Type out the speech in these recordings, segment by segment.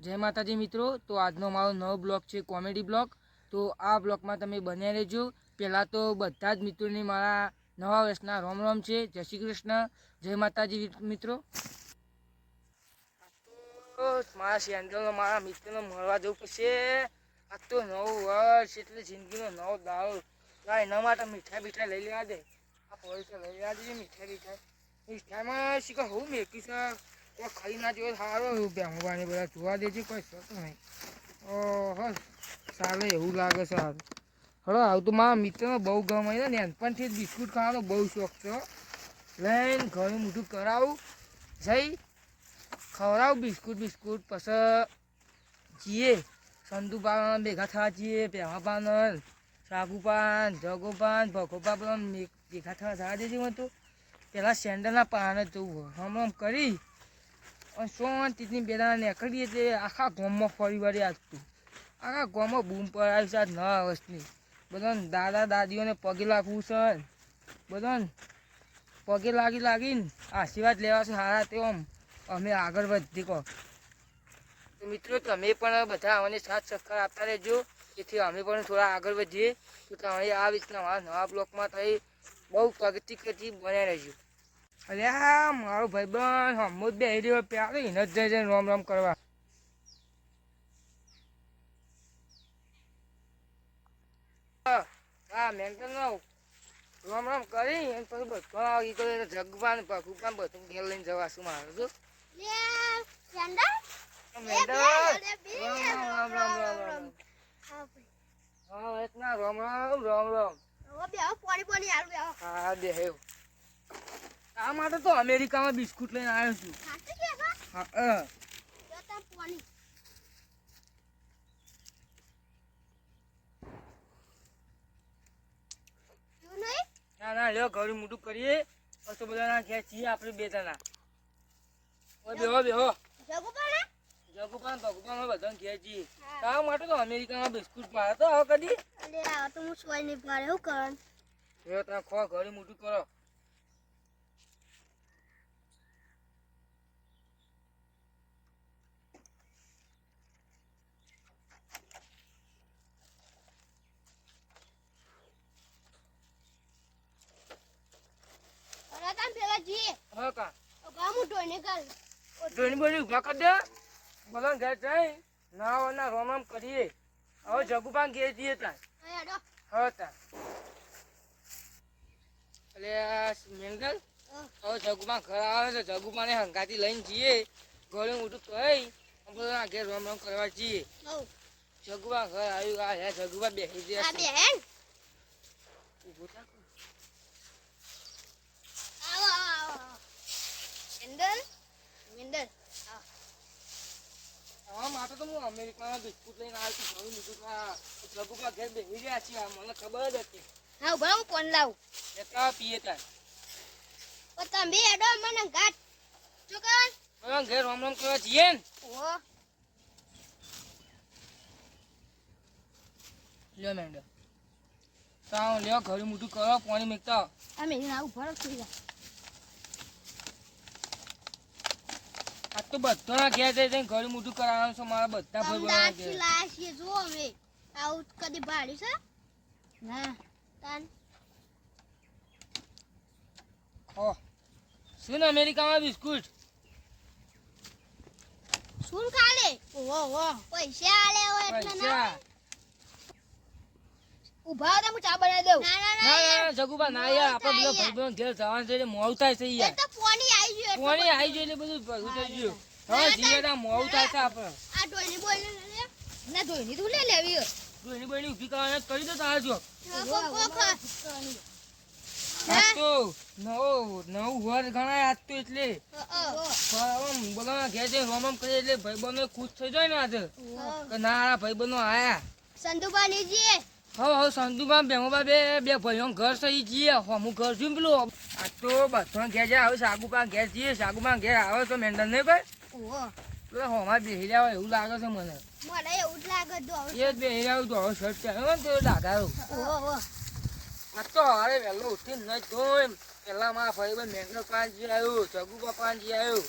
જય માતાજી મિત્રો, તો આજનો મારો નવો બ્લોગ છે કોમેડી બ્લોગ. તો આ બ્લોગમાં તમે બન્યા રહેજો. પહેલાં તો બધા જ મિત્રોને મારા નવા વર્ષના રોમ રોમ છે. જય શ્રી કૃષ્ણ. જય માતાજી મિત્રો. મારા સેન્ડલનો મારા મિત્રને મળવા જવું પડશે. આ તો નવું વર્ષ એટલે જિંદગીનો નવો દાડો ના એના માટે મીઠાઈ બીઠાઈ લઈ લેવા દે. આ પૈસા લઈ લેવા દે મીઠાઈ બીઠાઈ. મીઠાઈમાં શીખો, હું મેકી છે ખાઈ ના જોયો સારો બેહવાને બધા જોવા દેજે, કોઈ શોખ નહીં. ઓહો, સારું એવું લાગે છે સારું હળો, આવું તો મારા મિત્રનો બહુ ગમે ને, નાનપણથી જ બિસ્કુટ ખાવાનો બહુ શોખ છે લઈને ઘણું મોટું કરાવું. જઈ, ખવડાવું બિસ્કુટ બિસ્કુટ, પછી જઈએ. સંતુપાન ભેગા થવા જઈએ પહેવાપાન સાગુપાન જગોપાન ભગોપાન ભેગા થવા જવા દેજે મને તો. પહેલાં સેન્ડલના પાન જ જવું હમણાં હમ કરી. અને શાંતિથી બેડા નીકળીએ તે આખા ગામમાં ફરી વળી આજતું આખા ગામમાં બૂમ પડાવી છે નવા વર્ષની. બધાને દાદા દાદીઓને પગે લાગવું છે. બધાને પગે લાગી લાગીને આશીર્વાદ લેવા છે સારા તે અમે આગળ વધી કહો મિત્રો, તમે પણ બધા અમને સાથ સહકાર આપતા રહેજો. જેથી અમે પણ થોડા આગળ વધીએ. તો તમે આ રીતના મારા નવા બ્લોકમાં થઈ બહુ પ્રગતિ કરતી બન્યા રહેજો. અરે હા મારો ભાઈબંધ હમો જ બે રહ્યો પ્યારે એને જ જઈ જઈને રોમ રોમ કરવા. હા, હા મેન્ટલ નો રોમ રોમ કરી અને પછી બધો આવી ગયો જગવાન ભગવાન બધું ઘેર લઈને જવાશું મારે જો. છું રામ રામ રામ રામ રામ હા એટલા રોમ રોમ રોમ રોમ હા બે આ માટે તો અમેરિકામાં બિસ્કુટ લઈને આવ્યો છું. હા ના ના લ્યો ઘર મોટું કરીએ. પછી બધા ના ઘેર છીએ આપણે બે જણા બેહો બેહો. જગુપાન? ભગવાન બધા ઘેર છીએ. તારા માટે તો અમેરિકામાં બિસ્કુટ મારે તો હવે કદી. એ તમે ખો ઘર મોટું કરો હવે કા ધોની બોની ઊભા કરી દે. બોલો ઘેર જઈ ના ના રોમ રોમ કરીએ. હવે જગુપાન ઘેર જઈએ ત્યાં હવે ત્યાં એટલે મેંગલ હવે જગુમાં ઘર આવે છે. જગુમાં હંગાથી લઈને જઈએ. ઘરે મોટું કહી બધા ઘેર રોમ રોમ કરવા જઈએ. જગુબા ઘર આવ્યું. આ હે જગુબા બેસી ગયા છે. ઊભું થાક. હા. માટે તો હું અમેરિકામાં બિસ્કુટ લઈને આવ્યો છું. ઘણું આ જગુબા ઘેર બેસી રહ્યા છે. આ મને ખબર જ હતી. હા ઊભા હું કોણ લાવું? લેતા પીએ ત્યાં પણ તમે એડો મને ગાટ ચોકન હા ઘેર રોમ રોમ કરવા જઈએ ને. ઓ લ્યો મેંડો. તાવ લ્યો ઘરે મોટું કરો પાણી મેકતા અમે ઊભા રહો થઈ જા તો બધાના ઘેર જઈ જઈને ઘર મોટું કરાવવાનું છે મારા બધા ભાઈ બહેનોના છે લાશી જો હવે. આવું કદી ભાડ્યું છે? ના. તાન. ઓ. શું ને અમેરિકામાં બિસ્કુટ? શું કાલે ઓહો ઓહો. પૈસા આલે હોય એટલે ના પૈસા ઊભા રહો તો હું ચા બનાવી દઉં. ના ના ના ના ના જગુબા ના યાર આપણે બધા ભાઈ ઘેર જવાનું છે એટલે મોડું થાય છે યાર તો પોણી આવી ગયું એટલે આવી જાય એટલે બધું ભેગું થઈ ગયું. હવે જીવે ત્યાં મોડું થાય છે આપણે. આ ડોયની બોલ ના ડોયની તું લે લેવી તું એની ઊભી કરવાને કરી દો તારે જો આજ તો નવો નવું વર ગણાય આજ તો એટલે. આમ ઘેર જઈને કરીએ એટલે ભાઈ બહેનો ખુશ થઈ જાય ને આજે. કે ના ભાઈબંધો આયા. સંધુબાની હવે હવે સંતુબા બેમોબા બે બે ભાઈઓ ઘર સહી જઈએ. હું ઘર છું પેલું. આ તો બધા ઘેર જાય હવે સાગુપા ઘેર જઈએ. સાગુપા ઘેર આવે તો મેન્ડલ નહીં ભાઈ? પેલા હોમાં બેસી રહ્યા હોય એવું લાગે છે મને. મને એવું જ લાગે જો એ જ બેસી રહ્યા તો હવે શર્ટ ચાલ્યો ને તો ડાઘારો આ તો અરે વહેલો ઉઠીને નહીં ધોઈ પેલા મારા ભાઈ ભાઈ મેન્ડલ પાંચજી આવ્યું પાંચજી આવ્યું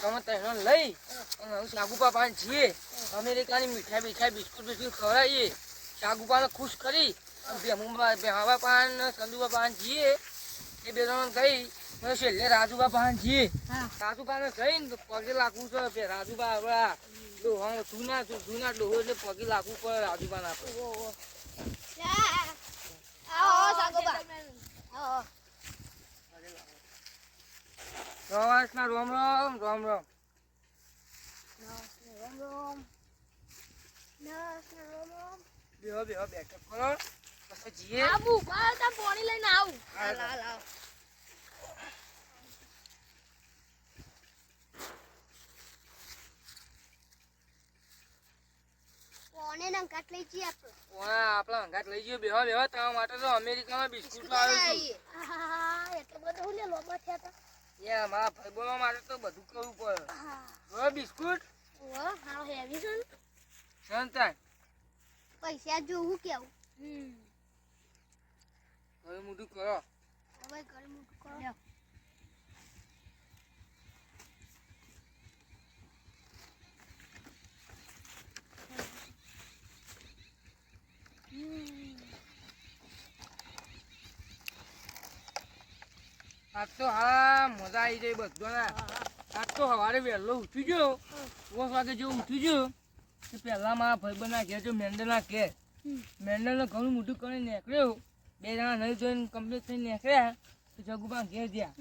તમે ત્રણ લઈ અને સાગુપા પાંચ છીએ અમેરિકાની મીઠાઈ મીઠાઈ બિસ્કુટ બિસ્કુટ ખવડાવીએ. શાકુપાને ખુશ કરી બેહુબા પાન સંદુબા પાન જઈએ એ બે જણ ગઈ છેલ્લે રાજુબા પાન જઈએ રાજુબાને ગઈ ને પગે લાગવું છે રાજુબા હવે ડોહા જૂના જૂના ડોહો એટલે પગે લાગવું પડે રાજુબા ના રમ રોમ રોમ રોમ. રોમ રામ. રામ રામ રામ. બેહો બેહો બેઠક કરો. પછી જઈએ. આબુ બાર તા પાણી લઈને આવું. હાલ, હાલ હાલ પાણી ના લઈ જઈએ આપણે. અંગાત લઈ ગયો બેહો બેહો તમારા માટે તો અમેરિકામાં બિસ્કુટ લાવ્યો છું. હા એટલે બધું હું લે લોબા થયા તા. યાર મારા ભાઈબંધો માટે તો બધું કરવું પડે. હા. બિસ્કુટ? ઓ હાવ હેવી છે સંતાન. પૈસા જોવું કેવું? હમ. હવે મોટું કરો હવે ઘર મોટું કરો આજ તો હા મજા આવી જાય બધાને. આજ તો સવારે વહેલો ઉઠી ગયો. દસ વાગે જેવું ઉઠી ગયો. કે પહેલાં મારા ભાઈબંધના ઘેર જો મેન્ડલના ઘેર. મેન્ડલને ઘણું મોટું કરીને નીકળ્યું. બે જણા નહીં જોઈને કમ્પ્લીટ થઈને નીકળ્યા. તો જગુબા ઘેર ગયા.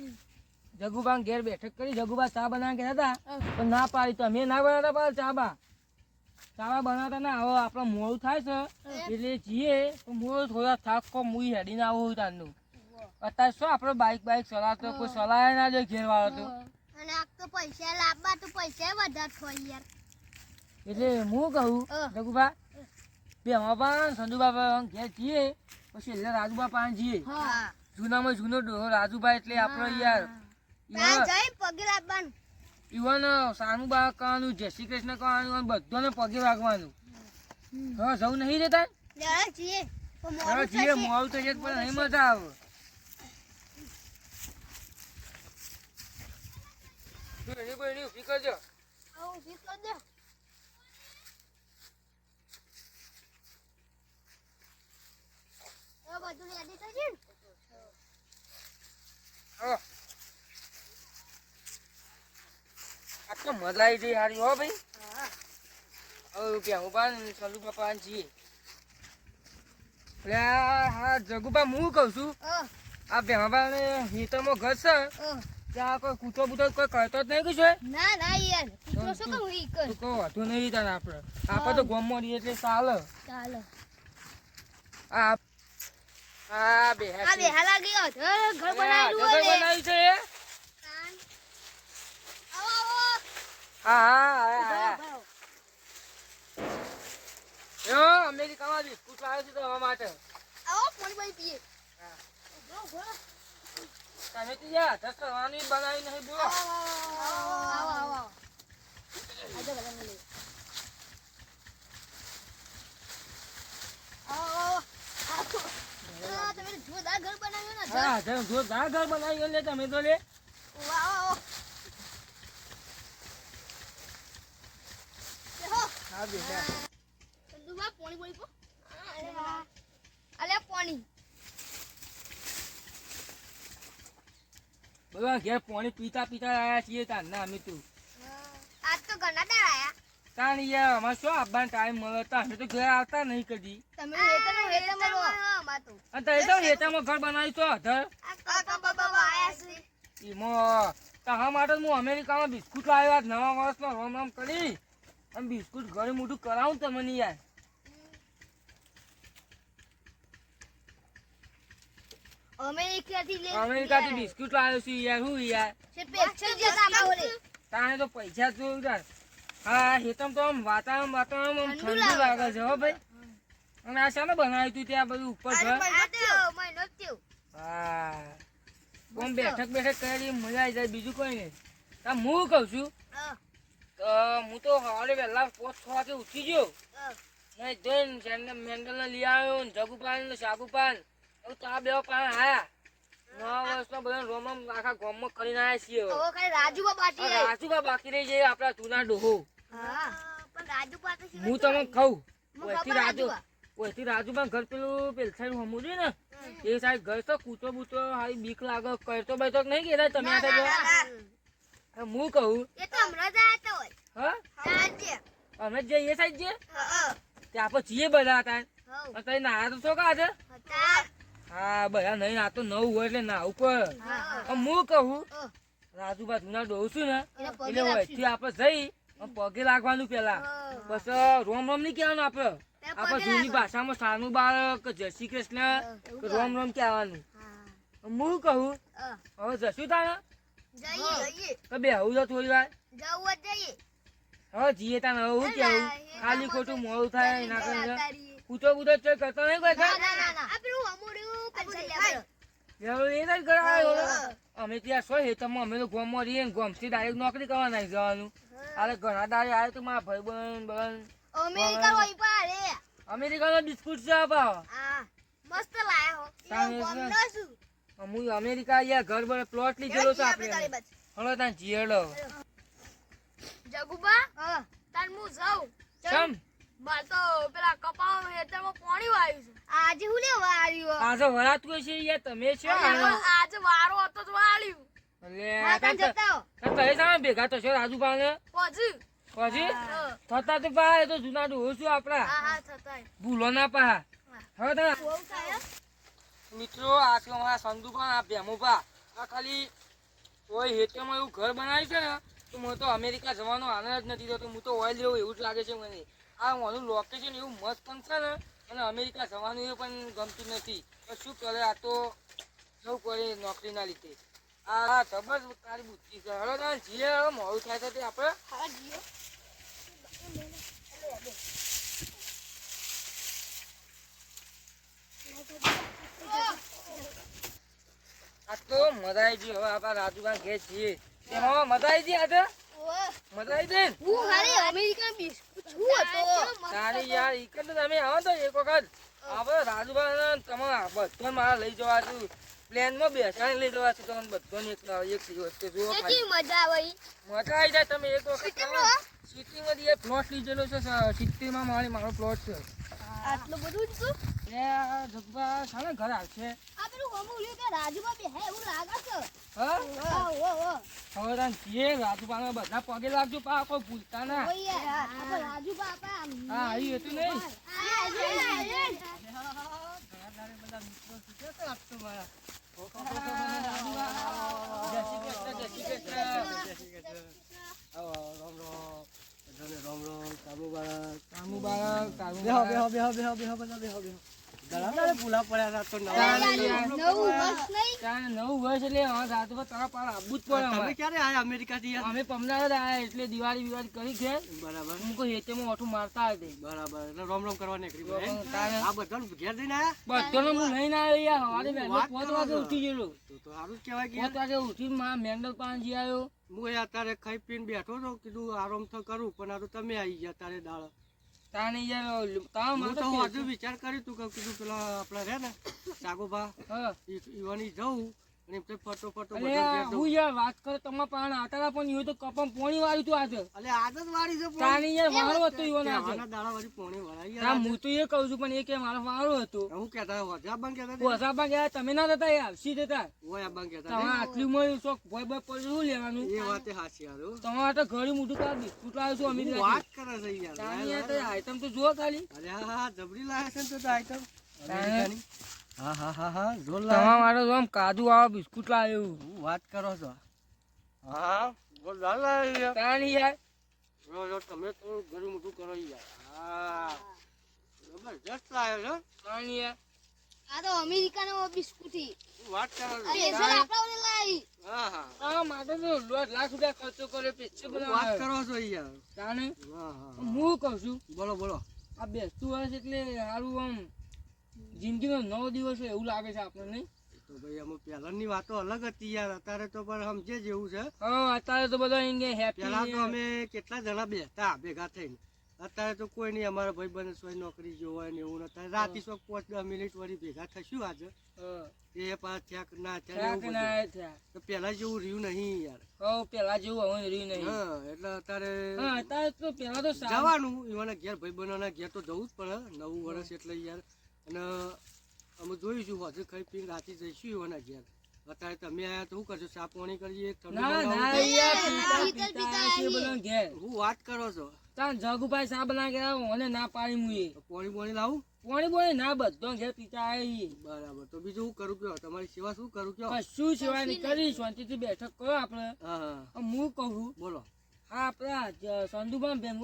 જગુબા ઘેર બેઠક કરી. જગુબા ચા બનાવવા ગયા હતા. પણ ના પાડી તો અમે ના બનાવતા પાછા ચા બા. ચા બા બનાવતા ના. હવે આપણે મોડું થાય છે. એટલે જઈએ. તો મોડું થોડા થાકો મૂવી હેડીને આવું તારનું. અત્યારે શું આપણે બાઇક બાઈક ચલાવતો? કોઈ ચલાવે ના જાય ઘેરવાળો તો. અને આ તો પૈસા લાવવા તો પૈસા વધારે થોય યાર. એટલે હું કહું રઘુભા બે હવા સંજુબા ઘેર જઈએ પછી એટલે રાજુબા પાસે જઈએ. જૂનામાં જૂનો ડોહો રાજુબા એટલે આપણો યાર. ઈવન સાનુબા કહેવાનું જય શ્રી કૃષ્ણ કહેવાનું બધાને પગે વાગવાનું હા જવું નહીં જતા? જઈએ. મોડું થઈ જાય પણ નહીં મજા આવે. કરજો આવું ઊભી કરી દે. હવે બધું ready થઈ ગયું ને? આ તો મજા આવી જઈ હારી હો ભાઈ. હવે બેહુબા ને સંજુબા છીએ એટલે હા જગુબા હું કહું છું? આ બેહુબા ને ઘર છે? ત્યાં કોઈ કૂતો બૂતો કોઈ કરતો જ નહીં કશું ના ના યાર. કૂતરો શું કહું ઈ કર. તું કહો નહીં તાને આપણે. આપણે તો ગમો રહીએ એટલે ચાલે. ચાલો. આ બે લાગી ગયો ઘર. બનાવ્યું છે આવો આવો હા હા ઊભા, યો અમેરિકામાં બિસ્કુટ લાવ્યો છે તમારા માટે. આવો પાણી બાણી પીએ. હા. તમે તો યાર દસ કરવાની બનાવી નહીં બોલો. આવો આવો આવો આજો બધા મળે આવો આવો આવો. પાણી પીતા પીતા આવ્યા છીએ તાર ના અમે તું. આજ તો ઘણા દાડા આવ્યા તાણ અમારે શું આવવાનો ટાઈમ મળે? અમે તો ઘરે આવતા નહીં કદી. તમે રહો. અને તો એ તો હેતામાં ઘર બનાવ્યું તો અધર કાકા બાબા આયા છે. એમાં તારા માટે હું અમેરિકામાં બિસ્કુટ લાવ્યા નવા વર્ષમાં રોમ રોમ કરી. અને બિસ્કુટ ઘરે મોટું કરાવું તમને યાર. અમેરિકાથી લે અમેરિકાથી બિસ્કુટ લાવ્યો છું યાર હું યાર. તો પૈસા જોયું હા હેતમ તો આમ વાતાવરણ વાતાવરણ ઠંડુ. લાગે છે હો ભાઈ. અને આ શાને બનાવ્યું તું ત્યાં બધું ઉપર હા. કોમ બેઠક બેઠક કરી મજા આવી જાય બીજું કોઈ નહીં. તા હું કહું છું? તો હું તો સવારે વહેલા પોચ છ વાગે ઉઠી ગયો. મેં જોઈને જેને મેન્ડલને લઈ આવ્યો ને જગુપાન ને શાગુપાન એવું તા બે પાન આયા. નવા વર્ષમાં બધા રોમ રોમ આખા ગોમમાં કરીને આવ્યા છીએ રાજુબા બાકી આ રહે. જાય આપણા જૂના ડોહો. હા. તમને ખાઉં રાજુ ઓયથી રાજુભાઈ ઘર પેલું પેલ સાઈડ હમું ને એ સાઈડ ઘર તો કૂતો બૂતો હારી બીક લાગે કરતો બેઠો નહીં કે તમે હું કહું. એ તો હમણાં જ આયા હોય. હા? અમે જે એ સાઈડ જે? ત્યાં આપણે છીએ બધા હતા. અત્યારે નાયા તો છો કા છે હા બધા નહીં ના તો નવું હોય એટલે નાવું પર હું કહું હા. રાજુભા જૂના ડોસું છું ને એટલે વચ્ચે આપણે જઈ. પગે લાગવાનું પેલા. બસ રોમ રોમ નહીં કહેવાનું આપણે આપણે જૂની ભાષામાં સાનું બાળક જય શ્રી કૃષ્ણ રોમ રોમ કહેવાનું. હું. કહું હવે જશું તાણે? જઈએ જઈએ. તો બે તો થોડી વાર. જવું જ જઈએ. હવે જીએ તાણે હવે હું કેવું? ખાલી ખોટું મોડું થાય એના તારી. કૂતો બૂતો ચો કરતો નહીં કોઈ હા. અમે ત્યાં શું હેતરમાં અમે તો ગોમમાં રહીએ ને ગોમથી ડાયરેક્ટ નોકરી કરવા નાખી જવાનું. અરે ઘણા દાડે આવ્યો તો મારા ભાઈ બન બન અમેરિકા હોય પાડે. અમેરિકાનો બિસ્કુટ છે આપા હા. મસ્ત લાયો હો. તાને? હું અમેરિકા આયા ઘર બર પ્લોટ લીધેલો છે આપણે હળો બાજુ. જીએડો જગુબા હા. તાર હું જાઉં ચમ માર તો પેલા કપાળનું હેતરમાં પાણી વાયું છે આજે હું લેવા આવ્યો આજે વરાતું છે યાર તમે છો આજે વારો હતો તો વાળ્યું ભેગા થશો રાજુભાઈ પછી પછી થતા તો પા એ તો જૂના ડોહો છું આપડા ભૂલો ના પા હવે તમે. મિત્રો આ છે અમારા સંદુપા આ ભેમુભા. આ ખાલી કોઈ હેઠળમાં એવું ઘર બનાવ્યું છે ને તો મને તો અમેરિકા જવાનો આનંદ જ નથી થતો. હું તો ઓઇલ લેવું એવું જ લાગે છે મને. આ મારું લોકેશન એવું મસ્ત પણ છે ને અને અમેરિકા જવાનું એ પણ ગમતું નથી. તો શું કરે આ તો સૌ કોઈ નોકરીના લીધે. આ જબર તારી બુદ્ધિ છે હવે તમે જે હવે મોડું થાય છે તે આપણે હા, જીઓ. આ તો મજા આવી ગઈ હવે આપણા રાજુભાઈ ઘેર છીએ મજા આવી ગઈ આજે. મજા આવી ગઈ? હું ખાલી અમેરિકન બિસ્કુટ છું હતો તારી યાર તમે આવો તો એક વખત આપણે રાજુભાઈ તમે બધો મારા લઈ જવા છું. પ્લેનમાં બેસાડી લઈ જવા છું. તમને બધો એક એક દિવસ તો જુઓ મજા આવે. મજા આવી જાય તમે એક વખત સિટી સિટીમાં એ પ્લોટ લીધેલો છે સિટીમાં મારી મારો પ્લોટ છે. આટલું બધું જ એ આ જગભા શાના ઘર આવશે? આ પેલું હમું કે રાજુબા બે હે એવું લાગે છે. હા? હા, ઓ, ઓ. હવે તાન જે રાજુભાઈ બધા પગે લાગજો પા કોઈ ભૂલતા ના. ઓય, આપણે રાજુબા બાપા આમ- હા આવી હતું નહીં. આ, આ, આ. જય શ્રી કૃષ્ણ જય શ્રી કૃષ્ણ. કામુ બાળક કામુ બેહો બાળક. બેહો બેહો બેહો બેહો બધા બેહો બેહો. ઘણા ભૂલા પડ્યા તો નવા ચાલે નવા યાર. નવું વર્ષ નહીં ત્યાં વર્ષ એટલે હવે રાજુભાઈ તારા પાર આવવું જ પડે તમે ક્યારે આયા અમેરિકાથી યાર? અમે પમદાર જ આયા એટલે દિવાળી કરી છે. બરાબર. હું કોઈ હેતેમાં ઓઠું મારતા હતી બરાબર. એટલે રોમ રોમ કરવા નીકળી આ બધા ઘેર જઈને આયા? બધાનો હું લઈને આવ્યો યાર. સવારે વહેલો પાંચ વાગે ઉઠી ગયેલો. તો તો સારું જ કહેવાય કે પાંચ વાગે ઉઠીને મારા મેન્ડલ પાનજી આવ્યો હું અત્યારે ખાઈ પીને બેઠો હતો કીધું આરામ તો કરું પણ આ તો તમે આવી ગયા તારે દાળ. તાને યાર તાવ હું તો હજુ વિચાર કર્યું તું કે કીધું પેલા આપણા રે ને સાગોભા હા. ઈવાની જવું હું યાર વાત કરે તમારા પાણ આટારા પણ યો તો કપમ પોણી વાળ્યું તું આજે. અલે આદત વાળી છે પણ. યાર વાળો હતો ઈવન આજે. દાડા વાળી પોણી વળાઈ યાર હું તો એ કહું છું પણ એ કે મારો વાળો હતો. હું કહેતા વજા બંધ કહેતા હતા? ઓસાબા ગયા તમે ના યાર સી ઓય કહેતા હતા. આટલું મળ્યું શોખ ભોય શું લેવાનું? એ વાતે હાચી યાર તમારે તો ઘડી મોટું કા બિસ્કુટ લાવ્યો છું અમે વાત કરે છે યાર તાની યાર તો આઈટમ તો ખાલી. અરે હા હા જબરી લાગે છે તો તો આઈટમ તાને? હા હા હા હા જોર માટે તો આમ કાજુ વાળા બિસ્કુટ લાવ્યો હું વાત કરો છો? હા બોલ લાલ લાગે યાર તાની યાર જો જો તમે તો ઘણું મોટું કરો યાર હા. જબરજસ્ત લાગે છે? તાની યાર આ તો અમેરિકાનો બિસ્કુટ. વાત કરો છો? સ્પેશિયલ આપણા ઓલે લાવી. હા હા. આ માટે તો દોઢ લાખ રૂપિયા ખર્ચો કર્યો પેચ્છે હું વાત કરો છો યાર તાને હા હા હું. કહું છું બોલો બોલો. આ બેસતું વર્ષ એટલે સારું આમ. જિંદગીનો નવો દિવસ હોય એવું લાગે છે આપણને તો ભાઈ અમે પહેલાની વાતો અલગ હતી યાર. અત્યારે તો પણ સમજે જેવું છે. હા અત્યારે તો બધા અહીંયા પહેલા તો અમે કેટલા જણા બેઠા ભેગા થઈને. અત્યારે તો કોઈ નહીં અમારા ભાઈ બંધ સોય નોકરી જો હોય ને એવું અત્યારે રાતે સો પાંચ દસ મિનિટ વળી ભેગા થશું આજે. એ પાછા થયા ના થયા. ના થયા તો પેલા જેવું રહ્યું નહીં યાર. હા પેલા જેવું હવે રહ્યું નહીં. હા એટલે અત્યારે હા અત્યારે તો પેલા તો જવાનું. એવાના ઘેર ભાઈ બહેનોના ઘેર તો જવું જ પડે. નવું વર્ષ એટલે યાર. અને અમે જોઈશું હજુ ખાઈ પીને રાતે જઈશું એવાના ઘેર. અત્યારે તમે આયા તો શું કરશો? ચા પાણી કરીએ ના? ના હું વાત કરો છો? તાન જગુભાઈ સા બના ગયા મને ના પાડી મુએ. પાણી પાણી લાવું? પાણી પાણી ના બધો ઘેર પીતા આવી બરાબર તો બીજું શું કરું કયો? તમારી સેવા શું કરું કયો? શું સેવા નહીં કરી શાંતિથી બેઠક કરો આપણે. હા હા. હું કહું બોલો. હા આપણે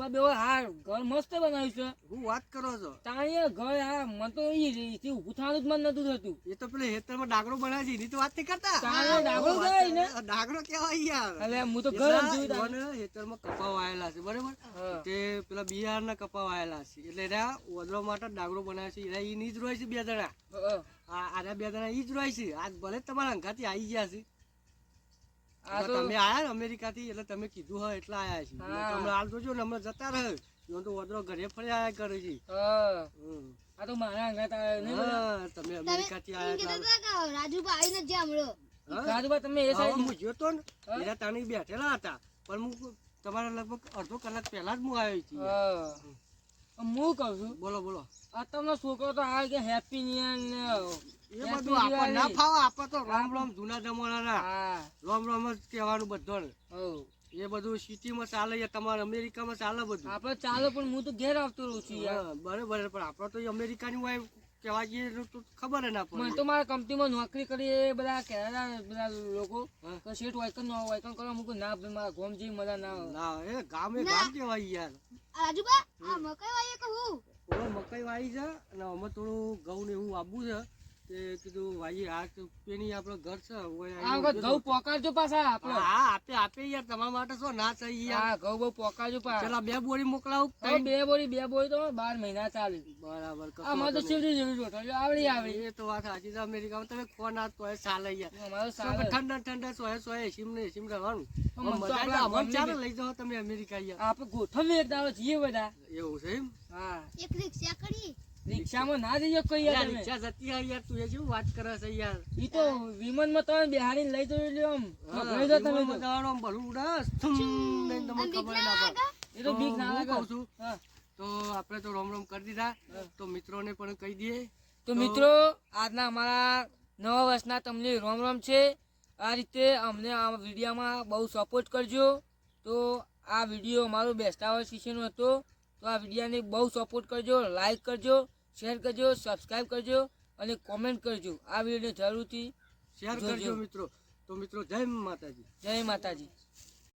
બેવો હા ઘર મસ્ત બનાવ્યું છે. હું વાત કરો છો? તાણીએ ઘર હા મને તો ઈ ઊભું થવાનું જ મન નતું થતું. એ તો પેલે હેતરમાં ડાગરો બનાવે છે એની તો વાત નહીં કરતા? ડાગરો કહેવાય ને? ડાગરો કેવાય યાર એટલે હું તો ઘર જ જોયું એટલા તાણે. ઈવોને હેતરમાં કપાવ આયેલા છે બરાબર. તે પેલા બિહારના કપાવ આવેલા છે. એટલે એના માટે ડાગરો બનાવે છે. એના ઈ જ રોય છે બે જણા. હા. આના બે જણા ઈ જ રોય છે. આજ ભલે તમારા અંગાથી આવી ગયા છે. તમે આયા અમેરિકા થી એટલે તમે કીધું હોય એટલે આયા છે હા. તમે હાલ જોજો ને હમણાં જતા રહે. ઈવોને તો વધરો ઘરે ફરી આયા કરે છે. આ તો મારા અંગાત આયા તમે અમેરિકા થી આયા રાજુભાઈ આવીને જ જ્યાં હમણાં. હા? તમે એ સાઈડ હું જોતો ને એરા એના તાણી બેઠેલા હતા. પણ હું તમારા લગભગ અડધો કલાક પહેલા જ હું આવ્યો છું. હા. કહું છું? બોલો બોલો. આ તમને છોકરો તો આવે કે હેપી નિયર ને એ બધું આપણે ના ફાવે આપણે તો રામ રામ જૂના જમાનાના હા. રામ રામ જ કહેવાનું બધું એ બધું સિટીમાં ચાલે છે તમારે અમેરિકામાં ચાલે બધું. આપણે ચાલો પણ હું તો ઘેર આવતો રહું છું યાર. બરાબર પણ આપણે તો અમેરિકાની હોય કહેવા જઈએ ખબર ના મને પડે. તો મારા કંપનીમાં નોકરી કરી એ બધા કેનેડા બધા લોકો. તો શેઠ વાયકન વાયકન કરવા મૂકું ના ભાઈ મારા ગોમ જેવી મજા ના ના એ ગામે ગામ કહેવાય યાર. આ આ મકાઈ વાળીએ કહું. ઓલો મકાઈ વાવી છે અને અમે થોડું ઘઉં ને એવું વાવવું છે. તે કીધું ભાઈ આ પેની આપણો ઘર છે આ વખત ઘઉં પોકારજો પાછા આપણે. હા, આપે આપે યાર તમારા માટે શું ના છે યાર. ઘઉં બહુ પોકારજો પા પેલા બે બોરી મોકલાવું બે બોરી બે બોરી તો બાર મહિના ચાલે. બરાબર આ મને તો શિવજી જેવી રોટલીઓ આવડી આવડી. એ તો વાત સાચી છે અમેરિકામાં તમે ફોન આજ તો ચાલે યાર. અમારો શું સારો કે ઠંડા ઠંડા સોય સોય એસીમ ને એસીમ રહેવાનું. અમને ચાલે લઈ જાઓ તમે અમેરિકા યાર. આપણે ગોઠવીએ એક દાડો જઈએ બધા. એવું છે એમ? હા. એક રિક્ષા કરી રિક્ષામાં ના જઈએ કોઈ યાર યાર રિક્ષા જતી હોય યાર તું એ શું વાત કરે છે યાર? ઈ તો વિમાનમાં તમે બિહારી લઈ જઈ લ્યો આમ. હા, ભગાઈ તમે આમ ભલું ઉડાસ, થમ દઈને તમને ખબર ના પડે. એ તો બીક ના લાગે. કહું છું તો આપણે તો રોમ રોમ કરી દીધા. તો મિત્રોને પણ કહી દઈએ. તો મિત્રો આજના અમારા નવા વર્ષના તમને રોમ રોમ છે. આ રીતે અમને આ વિડીયોમાં બહુ સપોર્ટ કરજો. તો આ વીડિયો અમારો બેસતા વર્ષ વિશેનો હતો. તો આ વિડીયોને બહુ સપોર્ટ કરજો લાઈક કરજો. શેર કરજો સબસ્ક્રાઈબ કરજો અને કોમેન્ટ કરજો. આ વિડીયોને જરૂરથી શેર કરજો મિત્રો. તો મિત્રો જય માતાજી. જય માતાજી.